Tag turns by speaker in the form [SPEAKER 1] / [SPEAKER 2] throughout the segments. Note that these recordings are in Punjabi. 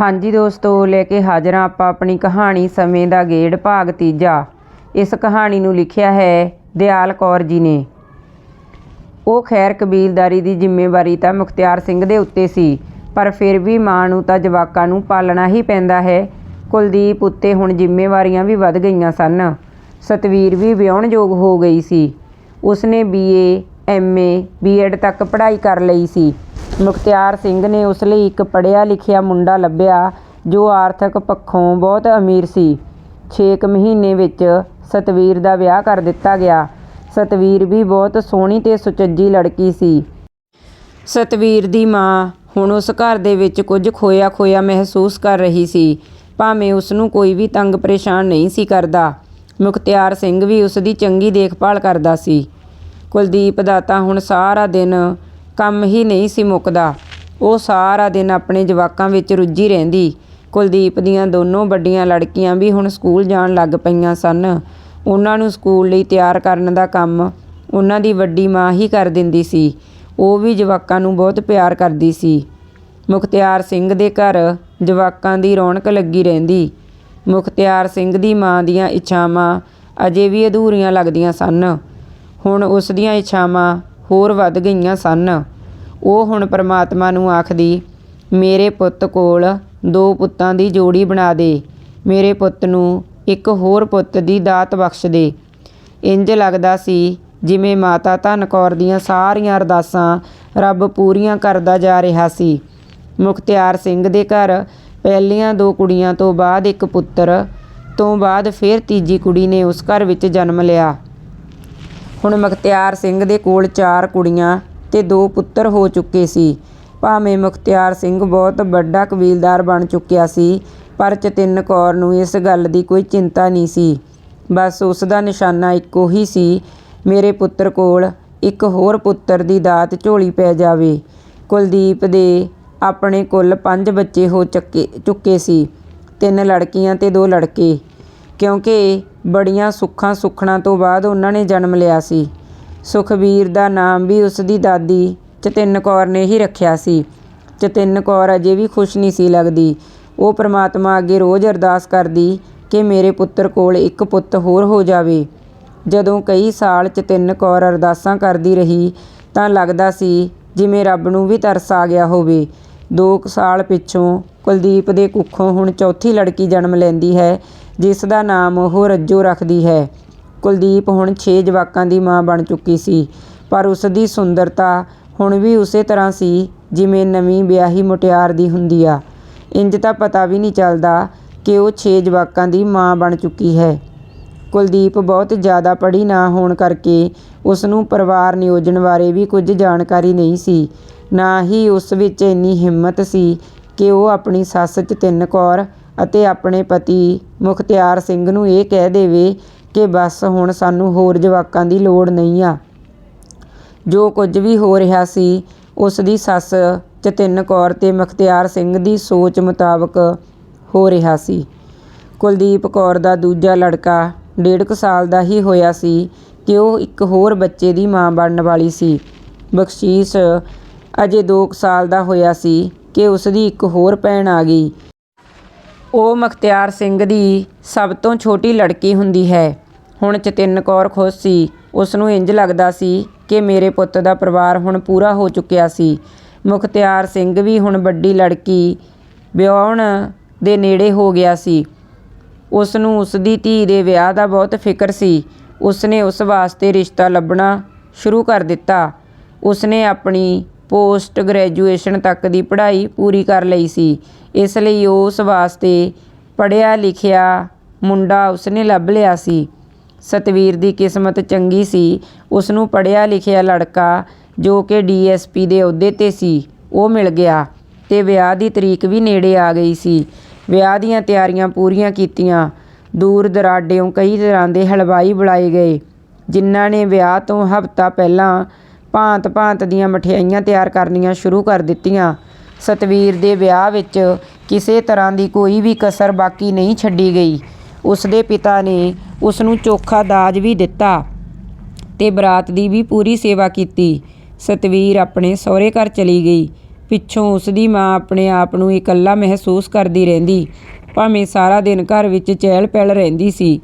[SPEAKER 1] ਹਾਂਜੀ ਦੋਸਤੋ, ਲੈ ਕੇ ਹਾਜ਼ਰ ਹਾਂ ਆਪਾਂ ਆਪਣੀ ਕਹਾਣੀ ਸਮੇਂ ਦਾ ਗੇੜ ਭਾਗ ਤੀਜਾ। ਇਸ ਕਹਾਣੀ ਨੂੰ ਲਿਖਿਆ ਹੈ ਦਿਆਲ ਕੌਰ ਜੀ ਨੇ। ਉਹ ਖੈਰ ਕਬੀਲਦਾਰੀ ਦੀ ਜ਼ਿੰਮੇਵਾਰੀ ਤਾਂ ਮੁਖਤਿਆਰ ਸਿੰਘ ਦੇ ਉੱਤੇ ਸੀ, ਪਰ ਫਿਰ ਵੀ ਮਾਂ ਨੂੰ ਤਾਂ ਜਵਾਕਾਂ ਨੂੰ ਪਾਲਣਾ ਹੀ ਪੈਂਦਾ ਹੈ। ਕੁਲਦੀਪ ਉੱਤੇ ਹੁਣ ਜ਼ਿੰਮੇਵਾਰੀਆਂ ਵੀ ਵੱਧ ਗਈਆਂ ਸਨ। ਸਤਵੀਰ ਵੀ ਵਿਆਹੁਣਯੋਗ ਹੋ ਗਈ ਸੀ। ਉਸਨੇ ਬੀਏ ਐਮਏ ਬੀਐਡ ਤੱਕ ਪੜ੍ਹਾਈ ਕਰ ਲਈ ਸੀ। ਮੁਖਤਿਆਰ ਸਿੰਘ ਨੇ ਉਸ ਲਈ ਇੱਕ ਪੜ੍ਹਿਆ ਲਿਖਿਆ ਮੁੰਡਾ ਲੱਭਿਆ, ਜੋ ਆਰਥਿਕ ਪੱਖੋਂ ਬਹੁਤ ਅਮੀਰ ਸੀ। ਛੇ ਕੁ ਮਹੀਨੇ ਵਿੱਚ ਸਤਵੀਰ ਦਾ ਵਿਆਹ ਕਰ ਦਿੱਤਾ ਗਿਆ। ਸਤਵੀਰ ਵੀ ਬਹੁਤ ਸੋਹਣੀ ਤੇ ਸੁਚੱਜੀ ਲੜਕੀ ਸੀ। ਸਤਵੀਰ ਦੀ ਮਾਂ ਹੁਣ ਉਸ ਘਰ ਦੇ ਵਿੱਚ ਕੁਝ ਖੋਇਆ ਖੋਇਆ ਮਹਿਸੂਸ ਕਰ ਰਹੀ ਸੀ। ਭਾਵੇਂ ਉਸਨੂੰ ਕੋਈ ਵੀ ਤੰਗ ਪਰੇਸ਼ਾਨ ਨਹੀਂ ਸੀ ਕਰਦਾ, ਮੁਖਤਿਆਰ ਸਿੰਘ ਵੀ ਉਸਦੀ ਚੰਗੀ ਦੇਖਭਾਲ ਕਰਦਾ ਸੀ। ਕੁਲਦੀਪ ਦਾ ਤਾਂ ਹੁਣ ਸਾਰਾ ਦਿਨ ਕੰਮ ਹੀ ਨਹੀਂ ਸੀ ਮੁੱਕਦਾ। ਉਹ ਸਾਰਾ ਦਿਨ ਆਪਣੇ ਜਵਾਕਾਂ ਵਿੱਚ ਰੁੱਝੀ ਰਹਿੰਦੀ। ਕੁਲਦੀਪ ਦੀਆਂ ਦੋਨੋਂ ਵੱਡੀਆਂ ਲੜਕੀਆਂ ਵੀ ਹੁਣ ਸਕੂਲ ਜਾਣ ਲੱਗ ਪਈਆਂ ਸਨ। ਉਹਨਾਂ ਨੂੰ ਸਕੂਲ ਲਈ ਤਿਆਰ ਕਰਨ ਦਾ ਕੰਮ ਉਹਨਾਂ ਦੀ ਵੱਡੀ ਮਾਂ ਹੀ ਕਰ ਦਿੰਦੀ ਸੀ। ਉਹ ਵੀ ਜਵਾਕਾਂ ਨੂੰ ਬਹੁਤ ਪਿਆਰ ਕਰਦੀ ਸੀ। ਮੁਖਤਿਆਰ ਸਿੰਘ ਦੇ ਘਰ ਜਵਾਕਾਂ ਦੀ ਰੌਣਕ ਲੱਗੀ ਰਹਿੰਦੀ। ਮੁਖਤਿਆਰ ਸਿੰਘ ਦੀ ਮਾਂ ਦੀਆਂ ਇੱਛਾਵਾਂ ਅਜੇ ਵੀ ਅਧੂਰੀਆਂ ਲੱਗਦੀਆਂ ਸਨ। ਹੁਣ ਉਸ ਦੀਆਂ ਇੱਛਾਵਾਂ ਹੋਰ ਵੱਧ ਗਈਆਂ ਸਨ। ਉਹ ਹੁਣ ਪਰਮਾਤਮਾ ਨੂੰ ਆਖਦੀ, ਮੇਰੇ ਪੁੱਤ ਕੋਲ ਦੋ ਪੁੱਤਾਂ ਦੀ ਜੋੜੀ ਬਣਾ ਦੇ। ਮੇਰੇ ਪੁੱਤ ਨੂੰ ਇੱਕ ਹੋਰ ਪੁੱਤ ਦੀ ਦਾਤ ਬਖਸ਼ ਦੇ। ਇੰਜ ਲੱਗਦਾ ਸੀ, ਜਿਵੇਂ ਮਾਤਾ ਧਨ ਕੌਰ ਦੀਆਂ ਸਾਰੀਆਂ ਅਰਦਾਸਾਂ ਰੱਬ ਪੂਰੀਆਂ ਕਰਦਾ ਜਾ ਰਿਹਾ ਸੀ। ਮੁਖਤਿਆਰ ਸਿੰਘ ਦੇ ਘਰ ਪਹਿਲੀਆਂ ਦੋ ਕੁੜੀਆਂ ਤੋਂ ਬਾਅਦ ਇੱਕ ਪੁੱਤਰ, ਤੋਂ ਬਾਅਦ ਫਿਰ ਤੀਜੀ ਕੁੜੀ ਨੇ ਉਸ ਘਰ ਵਿੱਚ ਜਨਮ ਲਿਆ। ਹੁਣ ਮੁਖਤਿਆਰ ਸਿੰਘ ਦੇ ਕੋਲ ਚਾਰ ਕੁੜੀਆਂ ਤੇ ਦੋ ਪੁੱਤਰ ਹੋ ਚੁੱਕੇ ਸੀ। ਭਾਵੇਂ ਮੁਖਤਿਆਰ ਸਿੰਘ ਬਹੁਤ ਵੱਡਾ ਕਬੀਲਦਾਰ ਬਣ ਚੁੱਕਿਆ ਸੀ, ਪਰ ਚਤਿੰਨ ਕੌਰ ਨੂੰ ਇਸ ਗੱਲ ਦੀ ਕੋਈ ਚਿੰਤਾ ਨਹੀਂ ਸੀ। ਬਸ ਉਸ ਦਾ ਨਿਸ਼ਾਨਾ ਇੱਕੋ ਹੀ ਸੀ, ਮੇਰੇ ਪੁੱਤਰ ਕੋਲ ਇੱਕ ਹੋਰ ਪੁੱਤਰ ਦੀ ਦਾਤ ਝੋਲੀ ਪੈ ਜਾਵੇ। ਕੁਲਦੀਪ ਦੇ ਆਪਣੇ ਕੁੱਲ ਪੰਜ ਬੱਚੇ ਹੋ ਚੱਕੇ, ਚੁੱਕੇ ਸੀ। ਤਿੰਨ ਲੜਕੀਆਂ ਤੇ ਦੋ ਲੜਕੇ। ਕਿਉਂਕਿ ਬੜੀਆਂ ਸੁੱਖਾਂ ਸੁਖਣਾ ਤੋਂ ਬਾਅਦ ਉਹਨਾਂ ਨੇ ਜਨਮ ਲਿਆ ਸੀ। ਸੁਖਬੀਰ ਦਾ ਨਾਮ ਵੀ ਉਸ ਦੀ ਦਾਦੀ ਚਤਿੰਨ ਕੌਰ ਨੇ ਹੀ ਰੱਖਿਆ ਸੀ। ਚਤਿੰਨ ਕੌਰ ਅਜੇ ਵੀ ਖੁਸ਼ ਨਹੀਂ ਸੀ ਲੱਗਦੀ। ਉਹ ਪ੍ਰਮਾਤਮਾ ਅੱਗੇ ਰੋਜ਼ ਅਰਦਾਸ ਕਰਦੀ ਕਿ ਮੇਰੇ ਪੁੱਤਰ ਕੋਲ ਇੱਕ ਪੁੱਤ ਹੋਰ ਹੋ ਜਾਵੇ। ਜਦੋਂ ਕਈ ਸਾਲ ਚਤਿੰਨ ਕੌਰ ਅਰਦਾਸਾਂ ਕਰਦੀ ਰਹੀ ਤਾਂ ਲੱਗਦਾ ਸੀ ਜਿਵੇਂ ਰੱਬ ਨੂੰ ਵੀ ਤਰਸ ਆ ਗਿਆ ਹੋਵੇ। ਦੋ ਕੁ ਸਾਲ ਪਿੱਛੋਂ ਕੁਲਦੀਪ ਦੇ ਕੁੱਖੋਂ ਹੁਣ ਚੌਥੀ ਲੜਕੀ ਜਨਮ ਲੈਂਦੀ ਹੈ ਜਿਸ ਦਾ ਨਾਮ ਉਹ ਰੱਜੋ ਰੱਖਦੀ ਹੈ। ਕੁਲਦੀਪ ਹੁਣ 6 ਜਵਾਕਾਂ ਦੀ ਮਾਂ ਬਣ ਚੁੱਕੀ ਸੀ, ਪਰ ਉਸ ਦੀ ਸੁੰਦਰਤਾ ਹੁਣ ਵੀ ਉਸੇ ਤਰ੍ਹਾਂ ਸੀ ਜਿਵੇਂ ਨਵੀਂ ਵਿਆਹੀ ਮੁਟਿਆਰ ਦੀ ਹੁੰਦੀ ਆ। ਇੰਜ ਤਾਂ ਪਤਾ ਵੀ ਨਹੀਂ ਚੱਲਦਾ ਕਿ ਉਹ 6 ਜਵਾਕਾਂ ਦੀ ਮਾਂ ਬਣ ਚੁੱਕੀ ਹੈ। ਕੁਲਦੀਪ ਬਹੁਤ ਜ਼ਿਆਦਾ ਪੜ੍ਹੀ ਨਾ ਹੋਣ ਕਰਕੇ ਉਸ ਨੂੰ ਪਰਿਵਾਰ ਨਿਯੋਜਨ ਬਾਰੇ ਵੀ ਕੁਝ ਜਾਣਕਾਰੀ ਨਹੀਂ ਸੀ। ਨਾ ਹੀ ਉਸ ਵਿੱਚ ਇੰਨੀ ਹਿੰਮਤ ਸੀ ਕਿ ਉਹ ਆਪਣੀ ਸੱਸ ਚਤਿੰਨ ਕੌਰ ਅਤੇ ਆਪਣੇ ਪਤੀ ਮੁਖਤਿਆਰ ਸਿੰਘ ਨੂੰ ਇਹ ਕਹਿ ਦੇਵੇ ਕਿ ਬਸ ਹੁਣ ਸਾਨੂੰ ਹੋਰ ਜਵਾਕਾਂ ਦੀ ਲੋੜ ਨਹੀਂ ਆ। ਜੋ ਕੁਝ ਵੀ ਹੋ ਰਿਹਾ ਸੀ ਉਸ ਦੀ ਸੱਸ ਚਤਿੰਨ ਕੌਰ ਤੇ ਮੁਖਤਿਆਰ ਸਿੰਘ ਦੀ ਸੋਚ ਮੁਤਾਬਕ ਹੋ ਰਿਹਾ ਸੀ। ਕੁਲਦੀਪ ਕੌਰ ਦਾ ਦੂਜਾ ਲੜਕਾ ਡੇਢ ਕੁ ਸਾਲ ਦਾ ਹੀ ਹੋਇਆ ਸੀ ਕਿ ਉਹ ਇੱਕ ਹੋਰ ਬੱਚੇ ਦੀ ਮਾਂ ਬਣਨ ਵਾਲੀ ਸੀ। ਬਖਸ਼ੀਸ਼ ਅਜੇ 2 ਸਾਲ ਦਾ ਹੋਇਆ ਸੀ ਕਿ ਉਸ ਦੀ ਇੱਕ ਹੋਰ ਭੈਣ ਆ ਗਈ। ਉਹ ਮੁਖਤਿਆਰ ਸਿੰਘ ਦੀ ਸਭ ਤੋਂ ਛੋਟੀ ਲੜਕੀ ਹੁੰਦੀ ਹੈ। ਹੁਣ ਚਤਿੰਨ ਕੌਰ ਖੁਸ਼ ਸੀ। ਉਸ ਨੂੰ ਇੰਜ ਲੱਗਦਾ ਸੀ ਕਿ ਮੇਰੇ ਪੁੱਤ ਦਾ ਪਰਿਵਾਰ ਹੁਣ ਪੂਰਾ ਹੋ ਚੁੱਕਿਆ ਸੀ। ਮੁਖਤਿਆਰ ਸਿੰਘ ਵੀ ਹੁਣ ਵੱਡੀ ਲੜਕੀ ਵਿਆਹਣ ਦੇ ਨੇੜੇ ਹੋ ਗਿਆ ਸੀ। ਉਸ ਨੂੰ ਉਸ ਦੀ ਧੀ ਦੇ ਵਿਆਹ ਦਾ ਬਹੁਤ ਫਿਕਰ ਸੀ। ਉਸ ਨੇ ਉਸ ਵਾਸਤੇ ਰਿਸ਼ਤਾ ਲੱਭਣਾ ਸ਼ੁਰੂ ਕਰ ਦਿੱਤਾ। ਉਸ ਨੇ ਆਪਣੀ ਪੋਸਟ ਗ੍ਰੈਜੂਏਸ਼ਨ ਤੱਕ ਦੀ ਪੜ੍ਹਾਈ ਪੂਰੀ ਕਰ ਲਈ ਸੀ। ਇਸ ਲਈ ਉਸ ਵਾਸਤੇ ਪੜ੍ਹਿਆ ਲਿਖਿਆ ਮੁੰਡਾ ਉਸਨੇ ਲੱਭ ਲਿਆ ਸੀ। ਸਤਵੀਰ ਦੀ ਕਿਸਮਤ ਚੰਗੀ ਸੀ। ਉਸ ਨੂੰ ਪੜ੍ਹਿਆ ਲਿਖਿਆ ਲੜਕਾ ਜੋ ਕਿ ਡੀਐਸਪੀ ਦੇ ਅਹੁਦੇ ਤੇ ਸੀ, ਉਹ ਮਿਲ ਗਿਆ ਤੇ ਵਿਆਹ ਦੀ ਤਰੀਕ ਵੀ ਨੇੜੇ ਆ ਗਈ ਸੀ। ਵਿਆਹ ਦੀਆਂ ਤਿਆਰੀਆਂ ਪੂਰੀਆਂ ਕੀਤੀਆਂ। ਦੂਰ ਦਰਾਡਿਓਂ ਕਈ ਤਰ੍ਹਾਂ ਦੇ ਹਲਵਾਈ ਬੁਲਾਏ ਗਏ, ਜਿਨ੍ਹਾਂ ਨੇ ਵਿਆਹ ਤੋਂ ਹਫ਼ਤਾ ਪਹਿਲਾਂ ਭਾਂਤ-ਭਾਂਤ ਦੀਆਂ ਮਠਿਆਈਆਂ ਤਿਆਰ ਕਰਨੀਆਂ ਸ਼ੁਰੂ ਕਰ ਦਿੱਤੀਆਂ। ਸਤਵੀਰ ਦੇ ਵਿਆਹ ਵਿੱਚ ਕਿਸੇ ਤਰ੍ਹਾਂ ਦੀ ਕੋਈ ਵੀ ਕਸਰ ਬਾਕੀ ਨਹੀਂ ਛੱਡੀ ਗਈ। ਉਸ ਦੇ ਪਿਤਾ ਨੇ ਉਸ ਨੂੰ ਚੋਖਾ ਦਾਜ ਵੀ ਦਿੱਤਾ ਤੇ ਬਰਾਤ ਦੀ ਵੀ ਪੂਰੀ ਸੇਵਾ ਕੀਤੀ। ਸਤਵੀਰ ਆਪਣੇ ਸਹੁਰੇ ਘਰ ਚਲੀ ਗਈ। ਪਿੱਛੋਂ ਉਸ ਦੀ ਮਾਂ ਆਪਣੇ ਆਪ ਨੂੰ ਇਕੱਲਾ ਮਹਿਸੂਸ ਕਰਦੀ ਰਹਿੰਦੀ। ਭਾਵੇਂ ਸਾਰਾ ਦਿਨ ਘਰ ਵਿੱਚ ਚਹਿਲ ਪਹਿਲ ਰਹਿੰਦੀ ਸੀ।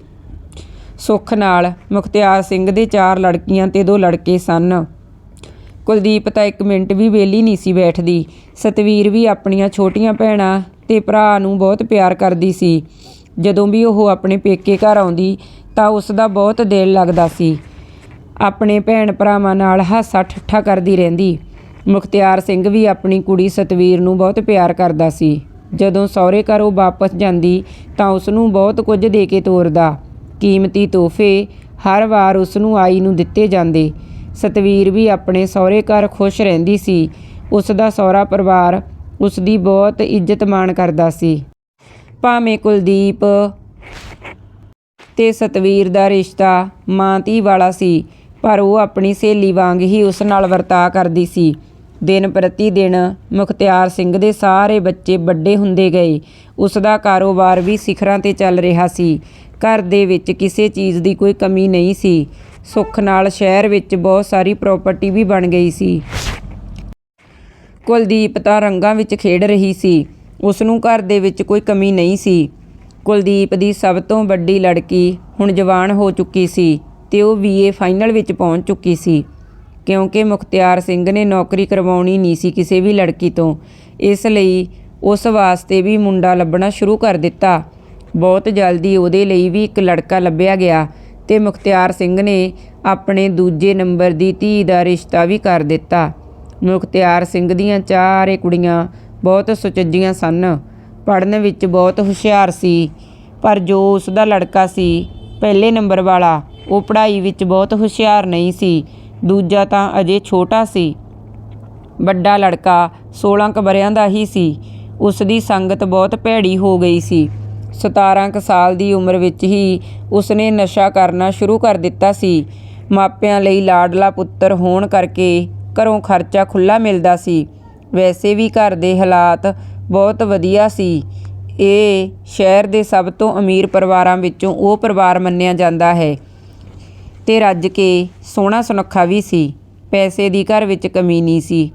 [SPEAKER 1] ਸੁੱਖ ਨਾਲ ਮੁਖਤਿਆਰ ਸਿੰਘ ਦੇ ਚਾਰ ਲੜਕੀਆਂ ਤੇ ਦੋ ਲੜਕੇ ਸਨ। ਕੁਲਦੀਪ ਤਾਂ ਇੱਕ ਮਿੰਟ ਵੀ ਵਿਹਲੀ ਨਹੀਂ ਸੀ ਬੈਠਦੀ। ਸਤਵੀਰ ਵੀ ਆਪਣੀਆਂ ਛੋਟੀਆਂ ਭੈਣਾਂ ਤੇ ਭਰਾ ਨੂੰ ਬਹੁਤ ਪਿਆਰ ਕਰਦੀ ਸੀ। ਜਦੋਂ ਵੀ ਉਹ ਆਪਣੇ ਪੇਕੇ ਘਰ ਆਉਂਦੀ ਤਾਂ ਉਸ ਦਾ ਬਹੁਤ ਦਿਲ ਲੱਗਦਾ ਸੀ। ਆਪਣੇ ਭੈਣ ਭਰਾਵਾਂ ਨਾਲ ਹਾਸਾ ਠੱਠਾ ਕਰਦੀ ਰਹਿੰਦੀ। ਮੁਖਤਿਆਰ ਸਿੰਘ ਵੀ ਆਪਣੀ ਕੁੜੀ ਸਤਵੀਰ ਨੂੰ ਬਹੁਤ ਪਿਆਰ ਕਰਦਾ ਸੀ। ਜਦੋਂ ਸਹੁਰੇ ਘਰ ਉਹ ਵਾਪਸ ਜਾਂਦੀ ਤਾਂ ਉਸ ਨੂੰ ਬਹੁਤ ਕੁਝ ਦੇ ਕੇ ਤੋਰਦਾ। ਕੀਮਤੀ ਤੋਹਫੇ ਹਰ ਵਾਰ ਉਸ ਨੂੰ ਆਈ ਨੂੰ ਦਿੱਤੇ ਜਾਂਦੇ। ਸਤਵੀਰ ਵੀ ਆਪਣੇ ਸਹੁਰੇ ਘਰ ਖੁਸ਼ ਰਹਿੰਦੀ ਸੀ। ਉਸ ਦਾ ਸਹੁਰਾ ਪਰਿਵਾਰ ਉਸ ਦੀ ਬਹੁਤ ਇੱਜ਼ਤ ਮਾਣ ਕਰਦਾ ਸੀ। ਭਾਵੇਂ ਕੁਲਦੀਪ ਤੇ ਸਤਵੀਰ ਦਾ ਰਿਸ਼ਤਾ ਮਾਂ ਧੀ ਵਾਲਾ ਸੀ, ਪਰ ਉਹ ਆਪਣੀ ਸਹੇਲੀ ਵਾਂਗ ਹੀ ਉਸ ਨਾਲ ਵਰਤਾ ਕਰਦੀ ਸੀ। ਦਿਨ ਪ੍ਰਤੀ ਦਿਨ ਮੁਖਤਿਆਰ ਸਿੰਘ ਦੇ ਸਾਰੇ ਬੱਚੇ ਵੱਡੇ ਹੁੰਦੇ ਗਏ। ਉਸ ਦਾ ਕਾਰੋਬਾਰ ਵੀ ਸਿਖਰਾਂ ਤੇ ਚੱਲ ਰਿਹਾ ਸੀ। ਘਰ ਦੇ ਵਿੱਚ ਕਿਸੇ ਚੀਜ਼ ਦੀ ਕੋਈ ਕਮੀ ਨਹੀਂ ਸੀ। ਸੁੱਖ ਨਾਲ ਸ਼ਹਿਰ ਵਿੱਚ ਬਹੁਤ ਸਾਰੀ ਪ੍ਰਾਪਰਟੀ ਵੀ ਬਣ ਗਈ ਸੀ। ਕੁਲਦੀਪ ਤਾਂ ਰੰਗਾਂ ਵਿੱਚ ਖੇਡ ਰਹੀ ਸੀ। ਉਸ ਨੂੰ ਘਰ ਦੇ ਵਿੱਚ ਕੋਈ ਕਮੀ ਨਹੀਂ ਸੀ। ਕੁਲਦੀਪ ਦੀ ਸਭ ਤੋਂ ਵੱਡੀ ਲੜਕੀ ਹੁਣ ਜਵਾਨ ਹੋ ਚੁੱਕੀ ਸੀ ਤੇ ਉਹ ਬੀਏ ਫਾਈਨਲ ਵਿੱਚ ਪਹੁੰਚ ਚੁੱਕੀ ਸੀ। ਕਿਉਂਕਿ ਮੁਖਤਿਆਰ ਸਿੰਘ ਨੇ ਨੌਕਰੀ ਕਰਵਾਉਣੀ ਨਹੀਂ ਸੀ ਕਿਸੇ ਵੀ ਲੜਕੀ ਤੋਂ। ਇਸ ਲਈ ਉਸ ਵਾਸਤੇ ਵੀ ਮੁੰਡਾ ਲੱਭਣਾ ਸ਼ੁਰੂ ਕਰ ਦਿੱਤਾ। ਬਹੁਤ ਜਲਦੀ ਉਹਦੇ ਲਈ ਵੀ ਇੱਕ ਲੜਕਾ ਲੱਭਿਆ ਗਿਆ ਤੇ ਮੁਖਤਿਆਰ ਸਿੰਘ ਨੇ ਆਪਣੇ ਦੂਜੇ ਨੰਬਰ ਦੀ ਧੀ ਦਾ ਰਿਸ਼ਤਾ ਵੀ ਕਰ ਦਿੱਤਾ। ਮੁਖਤਿਆਰ ਸਿੰਘ ਦੀਆਂ ਚਾਰੇ ਕੁੜੀਆਂ ਬਹੁਤ ਸੁਚੱਜੀਆਂ ਸਨ। ਪੜ੍ਹਨ ਵਿੱਚ ਬਹੁਤ ਹੁਸ਼ਿਆਰ ਸੀ, ਪਰ ਜੋ ਉਸ ਦਾ ਲੜਕਾ ਸੀ, ਪਹਿਲੇ ਨੰਬਰ ਵਾਲਾ, ਉਹ ਪੜ੍ਹਾਈ ਵਿੱਚ ਬਹੁਤ ਹੁਸ਼ਿਆਰ ਨਹੀਂ ਸੀ। ਦੂਜਾ ਤਾਂ ਅਜੇ ਛੋਟਾ ਸੀ। ਵੱਡਾ ਲੜਕਾ 16 ਕੁ ਵਰ੍ਹਿਆਂ ਦਾ ਹੀ ਸੀ। ਉਸ ਦੀ ਸੰਗਤ ਬਹੁਤ ਭੈੜੀ ਹੋ ਗਈ ਸੀ। 17 ਕੁ ਸਾਲ ਦੀ ਉਮਰ ਵਿੱਚ ਹੀ ਉਸਨੇ ਨਸ਼ਾ ਕਰਨਾ ਸ਼ੁਰੂ ਕਰ ਦਿੱਤਾ ਸੀ। ਮਾਪਿਆਂ ਲਈ ਲਾਡਲਾ ਪੁੱਤਰ ਹੋਣ ਕਰਕੇ ਘਰੋਂ ਖਰਚਾ ਖੁੱਲਾ ਮਿਲਦਾ ਸੀ। ਵੈਸੇ ਵੀ ਘਰ ਦੇ ਹਾਲਾਤ ਬਹੁਤ ਵਧੀਆ ਸੀ। ਇਹ ਸ਼ਹਿਰ ਦੇ ਸਭ ਤੋਂ ਅਮੀਰ ਪਰਿਵਾਰਾਂ ਵਿੱਚੋਂ ਉਹ ਪਰਿਵਾਰ ਮੰਨਿਆ ਜਾਂਦਾ ਹੈ। ਤੇ ਰੱਜ ਕੇ ਸੋਹਣਾ ਸੁਨੱਖਾ ਵੀ ਸੀ। ਪੈਸੇ ਦੀ ਘਰ ਵਿੱਚ ਕਮੀ ਨਹੀਂ ਸੀ।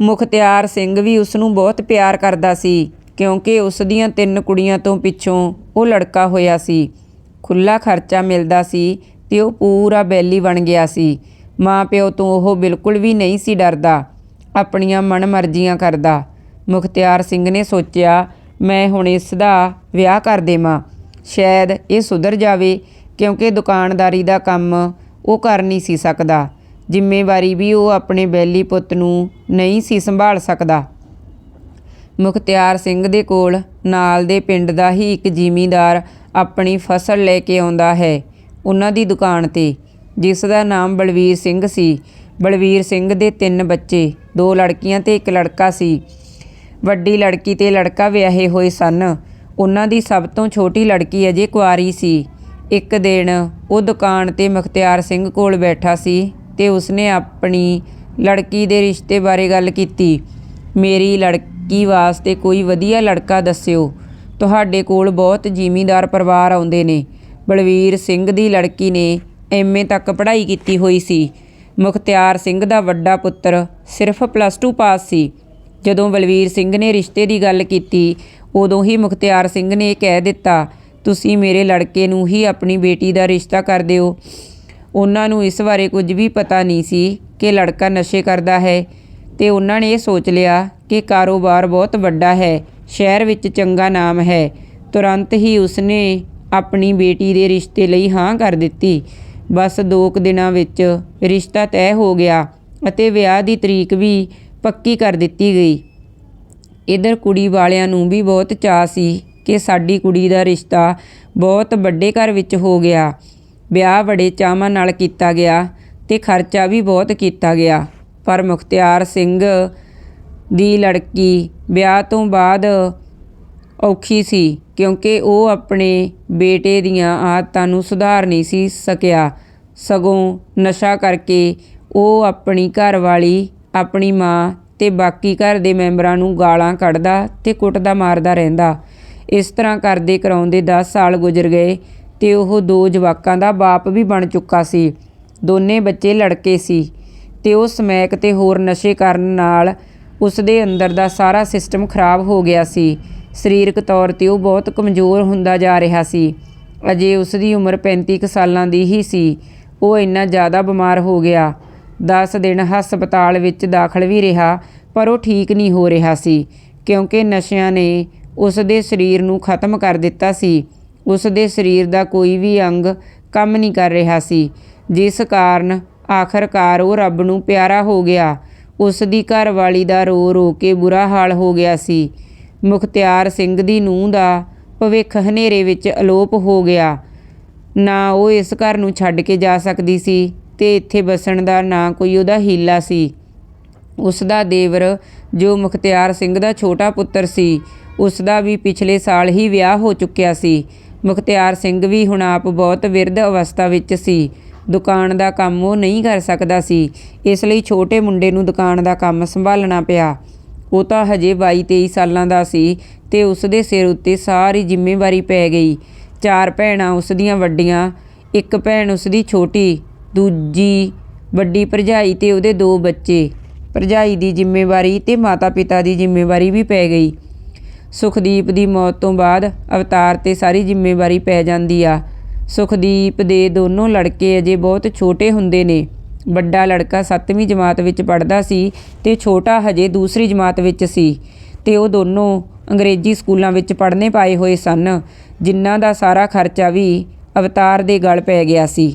[SPEAKER 1] ਮੁਖਤਿਆਰ ਸਿੰਘ ਵੀ ਉਸ ਨੂੰ ਬਹੁਤ ਪਿਆਰ ਕਰਦਾ ਸੀ। ਕਿਉਂਕਿ ਉਸ ਦੀਆਂ ਤਿੰਨ ਕੁੜੀਆਂ ਤੋਂ ਪਿੱਛੋਂ ਉਹ ਲੜਕਾ ਹੋਇਆ ਸੀ। ਖੁੱਲਾ ਖਰਚਾ ਮਿਲਦਾ ਸੀ ਤੇ ਉਹ ਪੂਰਾ ਬੈਲੀ ਬਣ ਗਿਆ ਸੀ। ਮਾਂ ਪਿਓ ਤੋਂ ਉਹ ਬਿਲਕੁਲ ਵੀ ਨਹੀਂ ਸੀ ਡਰਦਾ। ਆਪਣੀਆਂ ਮਨਮਰਜ਼ੀਆਂ ਕਰਦਾ। ਮੁਖਤਿਆਰ ਸਿੰਘ ਨੇ ਸੋਚਿਆ, ਮੈਂ ਹੁਣ ਇਸ ਦਾ ਵਿਆਹ ਕਰ ਦੇਵਾਂ। ਸ਼ਾਇਦ ਇਹ ਸੁਧਰ ਜਾਵੇ, ਕਿਉਂਕਿ ਦੁਕਾਨਦਾਰੀ ਦਾ ਕੰਮ ਉਹ ਕਰ ਨਹੀਂ ਸੀ ਸਕਦਾ। ਜ਼ਿੰਮੇਵਾਰੀ ਵੀ ਉਹ ਆਪਣੇ ਬੈਲੀ ਪੁੱਤ ਨੂੰ ਨਹੀਂ ਸੀ ਸੰਭਾਲ ਸਕਦਾ। ਮੁਖਤਿਆਰ ਸਿੰਘ ਦੇ ਕੋਲ, ਨਾਲ ਦੇ ਪਿੰਡ ਦਾ ਹੀ ਇੱਕ ਜ਼ਿਮੀਂਦਾਰ ਆਪਣੀ ਫਸਲ ਲੈ ਕੇ ਆਉਂਦਾ ਹੈ ਉਹਨਾਂ ਦੀ ਦੁਕਾਨ ਤੇ, ਜਿਸ ਦਾ ਨਾਮ ਬਲਵੀਰ ਸਿੰਘ ਸੀ। ਬਲਵੀਰ ਸਿੰਘ ਦੇ ਤਿੰਨ ਬੱਚੇ, ਦੋ ਲੜਕੀਆਂ ਤੇ ਇੱਕ ਲੜਕਾ ਸੀ। ਵੱਡੀ ਲੜਕੀ ਤੇ ਲੜਕਾ ਵਿਆਹੇ ਹੋਏ ਸਨ। ਉਹਨਾਂ ਦੀ ਸਭ ਤੋਂ ਛੋਟੀ ਲੜਕੀ ਅਜੇ ਕੁਆਰੀ ਸੀ। ਇੱਕ ਦਿਨ ਉਹ ਦੁਕਾਨ ਤੇ ਮੁਖਤਿਆਰ ਸਿੰਘ ਕੋਲ ਬੈਠਾ ਸੀ ਤੇ ਉਸਨੇ ਆਪਣੀ ਲੜਕੀ ਦੇ ਰਿਸ਼ਤੇ ਬਾਰੇ ਗੱਲ ਕੀਤੀ। ਮੇਰੀ ਲੜਕੀ ਵਾਸਤੇ ਕੋਈ ਵਧੀਆ ਲੜਕਾ ਦੱਸਿਓ। ਤੁਹਾਡੇ ਕੋਲ ਬਹੁਤ ਜ਼ਿਮੀਂਦਾਰ ਪਰਿਵਾਰ ਆਉਂਦੇ ਨੇ। ਬਲਵੀਰ ਸਿੰਘ ਦੀ ਲੜਕੀ ਨੇ ਐਮਏ ਤੱਕ ਪੜ੍ਹਾਈ ਕੀਤੀ ਹੋਈ ਸੀ। ਮੁਖਤਿਆਰ ਸਿੰਘ ਦਾ ਵੱਡਾ ਪੁੱਤਰ ਸਿਰਫ ਪਲੱਸ 2 ਪਾਸ ਸੀ। ਜਦੋਂ ਬਲਵੀਰ ਸਿੰਘ ਨੇ ਰਿਸ਼ਤੇ ਦੀ ਗੱਲ ਕੀਤੀ, ਉਦੋਂ ਹੀ ਮੁਖਤਿਆਰ ਸਿੰਘ ਨੇ ਕਹਿ ਦਿੱਤਾ, ਤੁਸੀਂ ਮੇਰੇ ਲੜਕੇ ਨੂੰ ਹੀ ਆਪਣੀ ਬੇਟੀ ਦਾ ਰਿਸ਼ਤਾ ਕਰ ਦਿਓ। ਉਹਨਾਂ ਨੂੰ ਇਸ ਬਾਰੇ ਕੁਝ ਵੀ ਪਤਾ ਨਹੀਂ ਸੀ ਕਿ ਲੜਕਾ ਨਸ਼ੇ ਕਰਦਾ ਹੈ। ਤੇ ਉਹਨਾਂ ਨੇ ਇਹ ਸੋਚ ਲਿਆ ਕਿ ਕਾਰੋਬਾਰ ਬਹੁਤ ਵੱਡਾ ਹੈ, ਸ਼ਹਿਰ ਵਿੱਚ ਚੰਗਾ ਨਾਮ ਹੈ। ਤੁਰੰਤ ਹੀ ਉਸਨੇ ਆਪਣੀ ਬੇਟੀ ਦੇ ਰਿਸ਼ਤੇ ਲਈ ਹਾਂ ਕਰ ਦਿੱਤੀ। ਬਸ ਦੋ ਕੁ ਦਿਨਾਂ ਵਿੱਚ ਰਿਸ਼ਤਾ ਤੈਅ ਹੋ ਗਿਆ ਅਤੇ ਵਿਆਹ ਦੀ ਤਰੀਕ ਵੀ ਪੱਕੀ ਕਰ ਦਿੱਤੀ ਗਈ। ਇਧਰ ਕੁੜੀ ਵਾਲਿਆਂ ਨੂੰ ਵੀ ਬਹੁਤ ਚਾਅ ਸੀ ਕਿ ਸਾਡੀ ਕੁੜੀ ਦਾ ਰਿਸ਼ਤਾ ਬਹੁਤ ਵੱਡੇ ਘਰ ਵਿੱਚ ਹੋ ਗਿਆ। ਵਿਆਹ ਬੜੇ ਚਾਵਾਂ ਨਾਲ ਕੀਤਾ ਗਿਆ ਤੇ ਖਰਚਾ ਵੀ ਬਹੁਤ ਕੀਤਾ ਗਿਆ। ਪਰ ਮੁਖਤਿਆਰ ਸਿੰਘ ਦੀ ਲੜਕੀ ਵਿਆਹ ਤੋਂ ਬਾਅਦ ਔਖੀ ਸੀ, ਕਿਉਂਕਿ ਉਹ ਆਪਣੇ ਬੇਟੇ ਦੀਆਂ ਆਦਤਾਂ ਨੂੰ ਸੁਧਾਰ ਨਹੀਂ ਸੀ ਸਕਿਆ। ਸਗੋਂ ਨਸ਼ਾ ਕਰਕੇ ਉਹ ਆਪਣੀ ਘਰਵਾਲੀ, ਆਪਣੀ ਮਾਂ ਤੇ ਬਾਕੀ ਘਰ ਦੇ ਮੈਂਬਰਾਂ ਨੂੰ ਗਾਲਾਂ ਕੱਢਦਾ ਤੇ ਕੁੱਟਦਾ ਮਾਰਦਾ ਰਹਿੰਦਾ। ਇਸ ਤਰ੍ਹਾਂ ਕਰਦੇ ਕਰਾਉਂਦੇ 10 ਸਾਲ ਗੁਜ਼ਰ ਗਏ ਤੇ ਉਹ ਦੋ ਜਵਾਕਾਂ ਦਾ ਬਾਪ ਵੀ ਬਣ ਚੁੱਕਾ ਸੀ। ਦੋਨੇ ਬੱਚੇ ਲੜਕੇ ਸੀ। ਤੇ ਉਹ ਸਮੈਕ ਤੇ ਹੋਰ ਨਸ਼ੇ ਕਰਨ ਨਾਲ ਉਸ ਦੇ ਅੰਦਰ ਦਾ ਸਾਰਾ ਸਿਸਟਮ ਖਰਾਬ ਹੋ ਗਿਆ ਸੀ। ਸਰੀਰਕ ਤੌਰ ਤੇ ਉਹ ਬਹੁਤ ਕਮਜ਼ੋਰ ਹੁੰਦਾ ਜਾ ਰਿਹਾ ਸੀ। ਅਜੇ ਉਸ ਦੀ ਉਮਰ 35 ਕੁ ਸਾਲਾਂ ਦੀ ਹੀ ਸੀ। ਉਹ ਇੰਨਾ ਜ਼ਿਆਦਾ ਬਿਮਾਰ ਹੋ ਗਿਆ। 10 ਦਿਨ ਹਸਪਤਾਲ ਵਿੱਚ ਦਾਖਲ ਵੀ ਰਿਹਾ, ਪਰ ਉਹ ਠੀਕ ਨਹੀਂ ਹੋ ਰਿਹਾ ਸੀ, ਕਿਉਂਕਿ ਨਸ਼ਿਆਂ ਨੇ ਉਸ ਦੇ ਸਰੀਰ ਨੂੰ ਖਤਮ ਕਰ ਦਿੱਤਾ ਸੀ। ਉਸ ਦੇ ਸਰੀਰ ਦਾ ਕੋਈ ਵੀ ਅੰਗ ਕੰਮ ਨਹੀਂ ਕਰ ਰਿਹਾ ਸੀ, ਜਿਸ ਕਾਰਨ ਆਖਰਕਾਰ ਉਹ ਰੱਬ ਨੂੰ ਪਿਆਰਾ ਹੋ ਗਿਆ। ਉਸ ਦੀ ਘਰਵਾਲੀ ਦਾ ਰੋ ਰੋ ਕੇ ਬੁਰਾ ਹਾਲ ਹੋ ਗਿਆ ਸੀ। ਮੁਖਤਿਆਰ ਸਿੰਘ ਦੀ ਨੂੰਹ ਦਾ ਭਵਿੱਖ ਹਨੇਰੇ ਵਿੱਚ ਅਲੋਪ ਹੋ ਗਿਆ। ਨਾ ਉਹ ਇਸ ਘਰ ਨੂੰ ਛੱਡ ਕੇ ਜਾ ਸਕਦੀ ਸੀ ਤੇ ਇੱਥੇ ਵਸਣ ਦਾ ਨਾ ਕੋਈ ਉਹਦਾ ਹੀਲਾ ਸੀ। ਉਸ ਦਾ ਦੇਵਰ, ਜੋ ਮੁਖਤਿਆਰ ਸਿੰਘ ਦਾ ਛੋਟਾ ਪੁੱਤਰ ਸੀ, ਉਸ ਦਾ ਵੀ ਪਿਛਲੇ ਸਾਲ ਹੀ ਵਿਆਹ ਹੋ ਚੁੱਕਿਆ ਸੀ। ਮੁਖਤਿਆਰ ਸਿੰਘ ਵੀ ਹੁਣ ਆਪ ਬਹੁਤ ਵਿਰਧ ਅਵਸਥਾ ਵਿੱਚ ਸੀ। ਦੁਕਾਨ ਦਾ ਕੰਮ ਉਹ ਨਹੀਂ ਕਰ ਸਕਦਾ ਸੀ। ਇਸ ਲਈ ਛੋਟੇ ਮੁੰਡੇ ਨੂੰ ਦੁਕਾਨ ਦਾ ਕੰਮ ਸੰਭਾਲਣਾ ਪਿਆ। ਉਹ ਤਾਂ ਹਜੇ 22 23 ਸਾਲਾਂ ਦਾ ਸੀ ਤੇ ਉਸ ਦੇ ਸਿਰ ਉੱਤੇ ਸਾਰੀ ਜ਼ਿੰਮੇਵਾਰੀ ਪੈ ਗਈ। ਚਾਰ ਭੈਣਾਂ ਉਸ ਦੀਆਂ ਵੱਡੀਆਂ, ਇੱਕ ਭੈਣ ਉਸ ਦੀ ਛੋਟੀ, ਦੂਜੀ ਵੱਡੀ ਭਰਜਾਈ ਤੇ ਉਹਦੇ ਦੋ ਬੱਚੇ। ਭਰਜਾਈ ਦੀ ਜ਼ਿੰਮੇਵਾਰੀ ਤੇ ਮਾਤਾ-ਪਿਤਾ ਦੀ ਜ਼ਿੰਮੇਵਾਰੀ ਵੀ ਪੈ ਗਈ। ਸੁਖਦੀਪ ਦੀ ਮੌਤ ਤੋਂ ਬਾਅਦ ਅਵਤਾਰ ਤੇ ਸਾਰੀ ਜ਼ਿੰਮੇਵਾਰੀ ਪੈ ਜਾਂਦੀ ਆ। ਸੁਖਦੀਪ ਦੇ ਦੋਨੋਂ ਲੜਕੇ ਅਜੇ ਬਹੁਤ ਛੋਟੇ ਹੁੰਦੇ ਨੇ। ਵੱਡਾ ਲੜਕਾ 7ਵੀਂ ਜਮਾਤ ਵਿੱਚ ਪੜ੍ਹਦਾ ਸੀ ਤੇ ਛੋਟਾ ਹਜੇ ਦੂਸਰੀ ਜਮਾਤ ਵਿੱਚ ਸੀ ਤੇ ਉਹ ਦੋਨੋਂ ਅੰਗਰੇਜ਼ੀ ਸਕੂਲਾਂ ਵਿੱਚ ਪੜ੍ਹਨੇ ਪਾਏ ਹੋਏ ਸਨ, ਜਿਨ੍ਹਾਂ ਦਾ ਸਾਰਾ ਖਰਚਾ ਵੀ ਅਵਤਾਰ ਦੇ ਗਲ ਪੈ ਗਿਆ ਸੀ।